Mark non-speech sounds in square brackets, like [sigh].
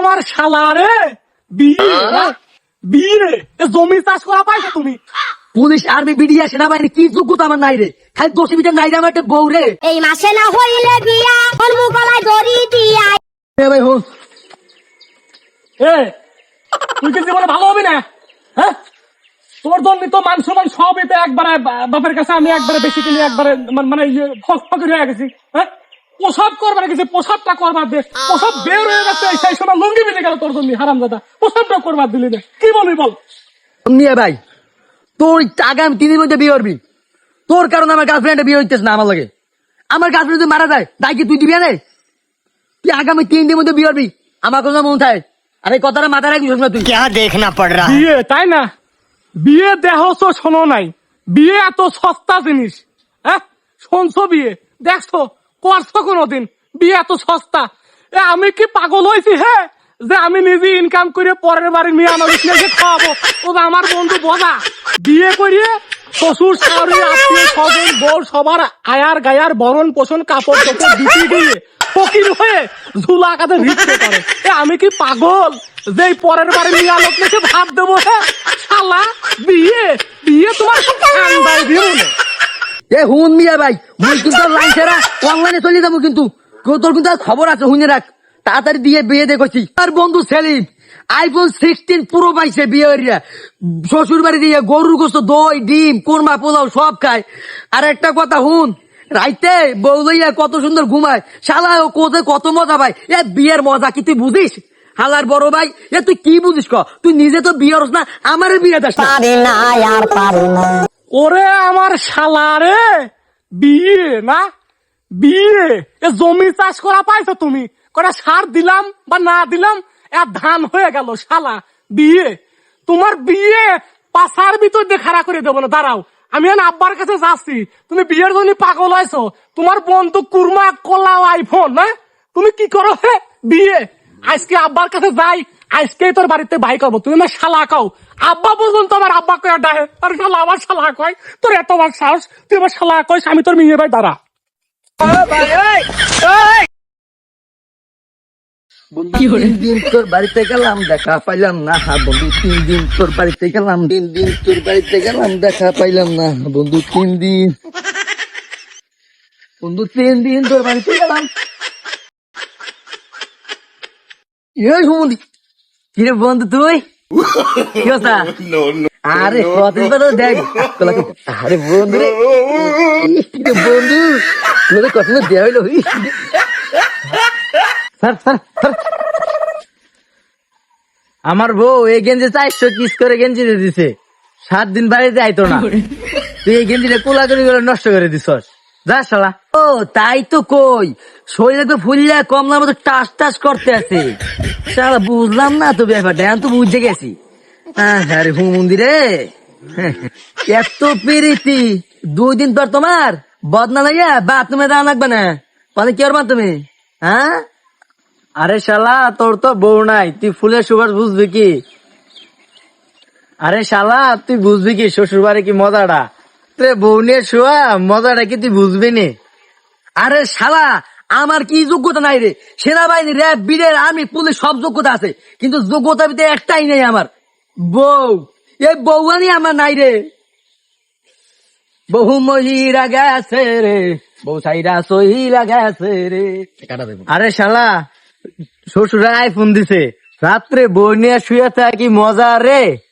আমার শালা রে? বিয়ে না? বিয়ে জমি চাষ করা পাইছো তুমি? পুলিশ আর্মি বিডিয়া সেনাবাহিনী কি যোগ্যতা আমার নাই রে? খালি দোষী বিচার নাই রে আমার একটা বউ রে? এই মাসে না হইলে বিয়া গলায় দড়ি দিয়া। এ ভাই হোস। এ তুই কি জীবনে ভালো হবি না? হ্যাঁ? তোর জন্য তো মান সম্মান সব এতে একবারে বাপের কাছে আমি একবারে বেশি কিনে একবারে মানে- মানে ইয়ে ফক ফকর হয়ে গেছি। হ্যাঁ? প্রসাব করবার গেছে প্রসাবটা করবার দে। প্রসাব বের হয়ে গেছে সেই সময় লুঙ্গি বেঁধে গেল তোর জন্য হারাম দাদা প্রসাবটা করবার দিলি না কি বলবি বল? নিয়ে ভাই তোর আগামী তিনের মধ্যে বিয়ে করবি। তোর কারণে আমার গার্লফ্রেন্ড বিয়ে হইতেছে না আমার লাগে। আমার গার্লফ্রেন্ড যদি মারা যায় তাই কি তুই দিবি না তুই আগামী তিন দিনের মধ্যে বিয়ে করবি। আমার কোনো মন থাকে। আরে কথাটা মাথা রাখবি না তুই। কে দেখনা পড় রা বিয়ে তাই না? বিয়ে দেহ তো শোনো নাই। বিয়ে এত সস্তা জিনিস। হ্যাঁ? শুনছো বিয়ে? দেখছ? করছ কোনোদিন? বিয়ে এত সস্তা। আমি কি পাগল হয়েছি হ্যাঁ যে আমি নিজে ইনকাম করে পরের বাড়ি মেয়ে আমার মেয়েকে খাওয়াবো। ও আমার বন্ধু বোঝা, বিয়ে করিয়ে শ্বশুর, শাশুড়ি, আত্মীয় স্বজন, বউ সবার আয়ার গায়ার বরণ পোষণ, কাপড় চোপড় দিতে গিয়ে ফকির হয়ে ঝুলা কাঁধে ভিক্ষে করে। এ, আমি কি পাগল? যে পরের বারে নিয়ে আলোক মেখে ভাত দেবো হ্যাঁ শালা, বিয়ে বিয়ে তোমার আন্দাজ দিও না এ, হুন মিয়া ভাই মুই কিন্তু লাইন সেরা। অনলাইনে চলে যাব কিন্তু। কেউ তোর কিন্তু খবর আছে, হুনে রাখ। তাড়াতাড়ি দিয়ে বিয়ে দেখছি আর বন্ধু সেলিম আইফোন সিক্সটিন পুরো পাইছে বিয়েরিয়া শ্বশুর বাড়ি দিয়ে গরুর গোস্ত, দই, ডিম, কোরমা, পোলাও সব খায়। আর একটা কথা হুন, রাইতে বউ লইয়া কত সুন্দর ঘুমায়। শালা, ও কোথায় কত মজা পায়। এ, বিয়ের মজা কি তুই বুঝিস? হালার বড় ভাই, এ, তুই কি বুঝিস ক? তুই নিজে তো বিয়ে না আমারও বিয়ে দাস পারি না, আর পারি না। ওরে আমার শালা রে, বিয়ে না? বিয়ে? এ জমি চাষ করা পাইছো তুমি? কটা সার দিলাম বা না দিলাম, এ ধান হয়ে গেল শালা, বিয়ে। তোমার বিয়ে পাশার ভিতর দিয়ে খাড়া করে দেবো না, দাঁড়াও। আমি এখন আব্বার কাছে যাচ্ছি। তুমি বিয়ের জন্য পাগল হয়েছো। তোমার বন্ধু কুরমা, কলা আইফোন না? তুমি কি করো হে? বিয়ে। আজকে আব্বার কাছে যাই আজকেই তোর বাড়িতে ভাই করব তুমি আমার শালা কাও। আব্বা পর্যন্ত আমার আব্বা কয়ে ডাহে আর শালা আমার শালা কয়। তোর এত বার সাহস তুই আমার শালা কয় আমি তোর মেয়ে ভাই দাঁড়া। বন্ধু তিন দিন তোর বাড়িতে গেলাম দেখা পাইলাম না। বন্ধু তিন দিন তোর বাড়িতে গেলাম। তিন দিন তোর বাড়িতে গেলাম দেখা পাইলাম না। বন্ধু তিন দিন। বন্ধু তিন দিন তোর বাড়িতে গেলাম। এই হুমলি কিরে বন্ধু তুই? কি অবস্থা? [laughs] আরে কতদিন পর দেখ আরে বন্ধু রে। কিরে বন্ধু। তোর কতদিন দেয়া হইল। Sir sir sir. আমার বউ এই গেঞ্জি চারশো কিস করে গেঞ্জি দিয়ে দিছে। সাত দিন বাড়িতে আইতো না। তুই এই গেঞ্জিটা কোলা করে করে নষ্ট করে দিছস। যা শালা। ও তাই তো কই। শরীরে তো ফুললে কমলার মতো টাস টাস করতে আছে। শালা বুঝলাম না তো ব্যাপারটা এখন তো বুঝে গেছি। হ্যাঁ মন্দিরে। এত দুই দিন পর তোমার বদনা বাথরুমে দাঁড়া লাগবে না। কি করবা তুমি? হ্যাঁ? আরে শালা, তোর তো বউ নাই, তুই ফুলের সুবাস বুঝবি কি? আরে শালা, তুই বুঝবি কি শ্বশুর বাড়ি কি মজাটা? তুই বউ নিয়ে শোয়া, মজাটা কি তুই বুঝবি নি? আরে শালা আমার কি যোগ্যতা নাই রে? সেনাবাহিনী র্যাব বিডের আর্মি পুলিশ সব যোগ্যতা আছে। কিন্তু যোগ্যতা ভিতরে একটাই নেই আমার। বউ। এই বউয়ানি আমার নাই রে। বহু মহিলা গেছে রে। বউ সাইরা সহিলা গেছে রে। আরে শালা শ্বশুরা আইফোন দিছে। রাত্রে বই নিয়ে শুয়ে থাকি মজা রে।